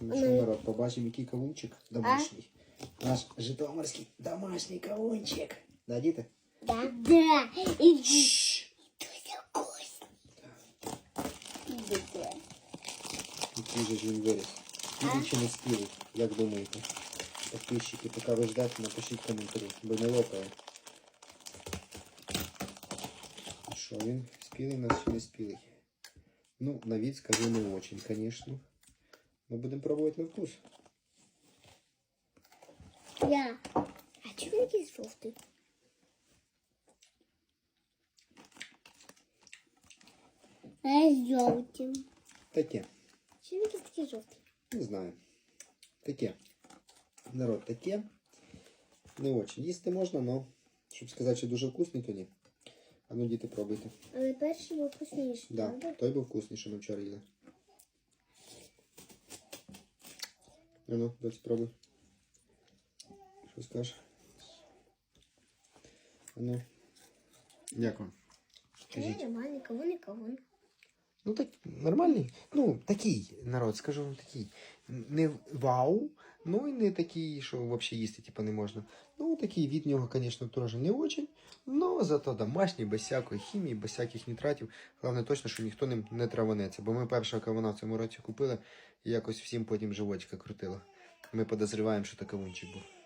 Ну що, народ, побачимо, який кавунчик домашній. Наш житомирський домашній кавунчик. Да, діти? Да. Да. И дуже вкусно. Буде. Який же ж він виріс. Спілий чи не спілий? Як думаєте? Підписчики, поки ви ждете, напишіть коментарі, бо не лопає. Що він? Спілий у нас чи не спілий? Ну, на вид скажу не очень, конечно. Мы будем пробовать на вкус. Я. А чому такий жовтий? А жовтим. Таке. Чому він такий жовтий? Не знаю. Таке. Народ, таке. Не очень. Їсти можна, но щоб сказати, що дуже вкусний, то ні. А ну, діти, пробуйте. Але перший був вкусніший. Да, правда? той був вкусний, що ми вчора їли. Ну, дай спробуй. Що скажеш? А ну. Як вам? Ні, нормальний, кавун і кавун. Ну так нормальний. Ну, такий народ, скажу вам такий. Не вау, ну і не такий, що взагалі їсти типу, не можна. Ну, такий від нього, звісно, теж не очень. але зато домашній, без всякої хімії, без всяких нітратів. Головне точно, що ніхто ним не траванеться. Бо ми першого кавуна в цьому році купили і якось всім потім животика крутило. Ми подозріваємо, що це кавунчик був.